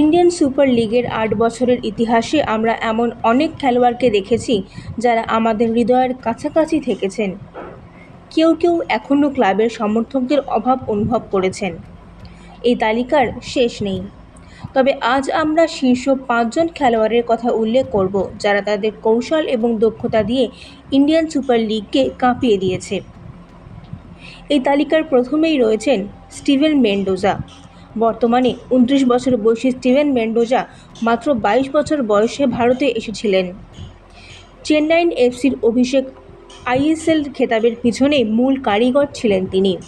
Indian super লিগের আট বছরের ইতিহাসে আমরা এমন অনেক খেলোয়াড়কে দেখেছি যারা আমাদের হৃদয়ের কাছাকাছি থেকেছেন। কেউ কেউ এখনও ক্লাবের সমর্থকদের অভাব অনুভব করেছেন। এই তালিকার শেষ নেই। তবে আজ আমরা শীর্ষ পাঁচজন খেলোয়াড়ের কথা উল্লেখ করব যারা তাদের কৌশল এবং দক্ষতা দিয়ে ইন্ডিয়ান সুপার লিগকে কাঁপিয়ে দিয়েছে। এই তালিকার প্রথমেই রয়েছেন স্টিভেন মেন্ডোজা। বর্তমানে উনত্রিশ বছর বয়সী স্টিভেন মেন্ডোজা মাত্র বাইশ বছর বয়সে ভারতে এসেছিলেন। চেন্নাইন এফসির অভিষেক আইএসএল খেতাবের পিছনে মূল কারিগর ছিলেন তিনি।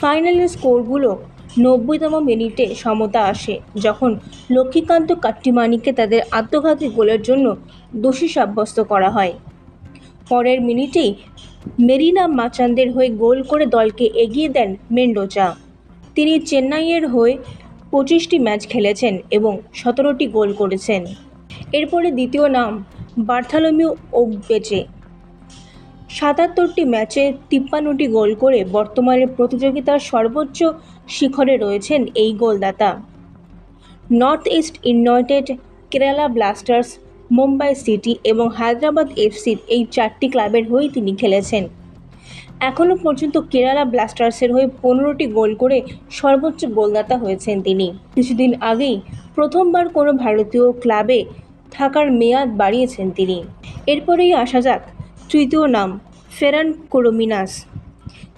ফাইনালের স্কোরগুলো নব্বইতম মিনিটে সমতা আসে, যখন লক্ষ্মীকান্ত কাট্টিমানিকে তাদের আত্মঘাতী গোলের জন্য দোষী সাব্যস্ত করা হয়। পরের মিনিটেই মেরিনা মাচান্দের হয়ে গোল করে দলকে এগিয়ে দেন মেন্ডোজা। তিনি চেন্নাইয়ের হয়ে পঁচিশটি ম্যাচ খেলেছেন এবং সতেরোটি গোল করেছেন। এরপরে দ্বিতীয় নাম, বার্থালোমিউ ওগবেচে। সাতাত্তরটি ম্যাচে তিপ্পান্নটি গোল করে বর্তমানে প্রতিযোগিতার সর্বোচ্চ শিখরে রয়েছেন এই গোলদাতা। North East United, Kerala Blasters, Mumbai City এবং হায়দ্রাবাদ এফসির এই চারটি ক্লাবের হয়েই তিনি খেলেছেন। এখনও পর্যন্ত কেরালা ব্লাস্টার্সের হয়ে পনেরোটি গোল করে সর্বোচ্চ গোলদাতা হয়েছেন তিনি। কিছুদিন আগেই প্রথমবার কোনো ভারতীয় ক্লাবে থাকার মেয়াদ বাড়িয়েছেন তিনি। এরপরেই আসা যাক, তৃতীয় নাম ফেরান কোরোমিনাস।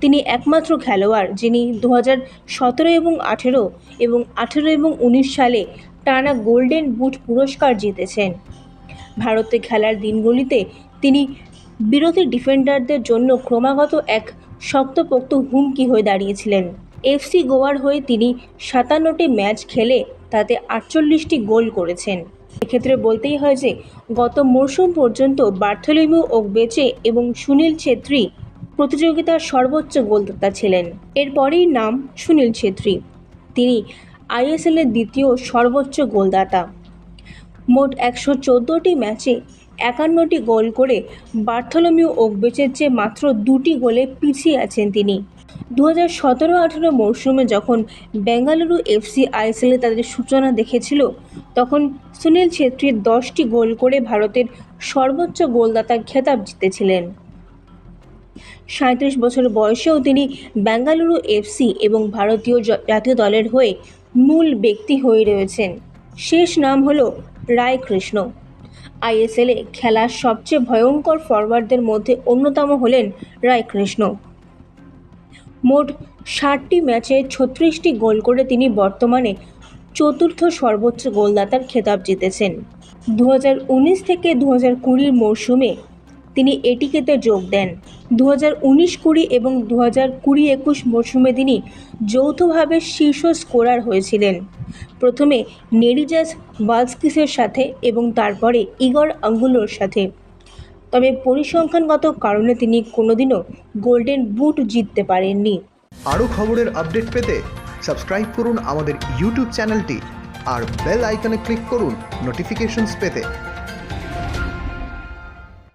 তিনি একমাত্র খেলোয়াড় যিনি দু হাজার সতেরো এবং আঠেরো এবং আঠেরো এবং উনিশ সালে টানা গোল্ডেন বুট পুরস্কার জিতেছেন। ভারতে খেলার দিনগুলিতে তিনি বিরোধী ডিফেন্ডারদের জন্য ক্রমাগত এক শক্তপোক্ত হুমকি হয়ে দাঁড়িয়েছিলেন। এফসি গোয়ার হয়ে তিনি সাতান্নটি ম্যাচ খেলে তাতে আটচল্লিশটি গোল করেছেন। এক্ষেত্রে বলতেই হয় যে, গত মরশুম পর্যন্ত বার্থোলিমিউ ওগবেচে এবং সুনীল ছেত্রী প্রতিযোগিতার সর্বোচ্চ গোলদাতা ছিলেন। এরপরেই নাম সুনীল ছেত্রী। তিনি আইএসএলের দ্বিতীয় সর্বোচ্চ গোলদাতা। মোট একশো চোদ্দোটি ম্যাচে একান্নটি গোল করে বার্থোলোমিউ ওগবেচের চেয়ে মাত্র দুটি গোলে পিছিয়ে আছেন তিনি। দু হাজার সতেরো আঠেরো মরশুমে যখন বেঙ্গালুরু এফসি আইএসএলে তাদের সূচনা দেখেছিল, তখন সুনীল ছেত্রী দশটি গোল করে ভারতের সর্বোচ্চ গোলদাতা খেতাব জিতেছিলেন। সাঁত্রিশ বছর বয়সেও তিনি বেঙ্গালুরু এফসি এবং ভারতীয় জাতীয় দলের হয়ে মূল ব্যক্তি হয়ে রয়েছেন। শেষ নাম হল রায় কৃষ্ণ আইএসএলে খেলার সবচেয়ে ভয়ঙ্কর ফরওয়ার্ডদের মধ্যে অন্যতম হলেন রায় কৃষ্ণ মোট ষাটটি ম্যাচে ছত্রিশটি গোল করে তিনি বর্তমানে চতুর্থ সর্বোচ্চ গোলদাতার খেতাব জিতেছেন। দু হাজার উনিশ থেকে দু হাজার কুড়ির মরশুমে তিনি এটিকেতে যোগ দেন। দু হাজার উনিশ কুড়ি এবং দু হাজার কুড়ি একুশ মরশুমে তিনি যৌথভাবে শীর্ষ স্কোরার হয়েছিলেন। প্রথমে নেরিজাস বালস্কিসের সাথে এবং তারপরে ইগর আঙ্গুলোর সাথে। তবে পরিসংখ্যানগত কারণে তিনি কোনোদিনও গোল্ডেন বুট জিততে পারেননি। আরও খবরের আপডেট পেতে সাবস্ক্রাইব করুন আমাদের ইউটিউব চ্যানেলটি আর বেল আইকনে ক্লিক করুন নোটিফিকেশনস পেতে।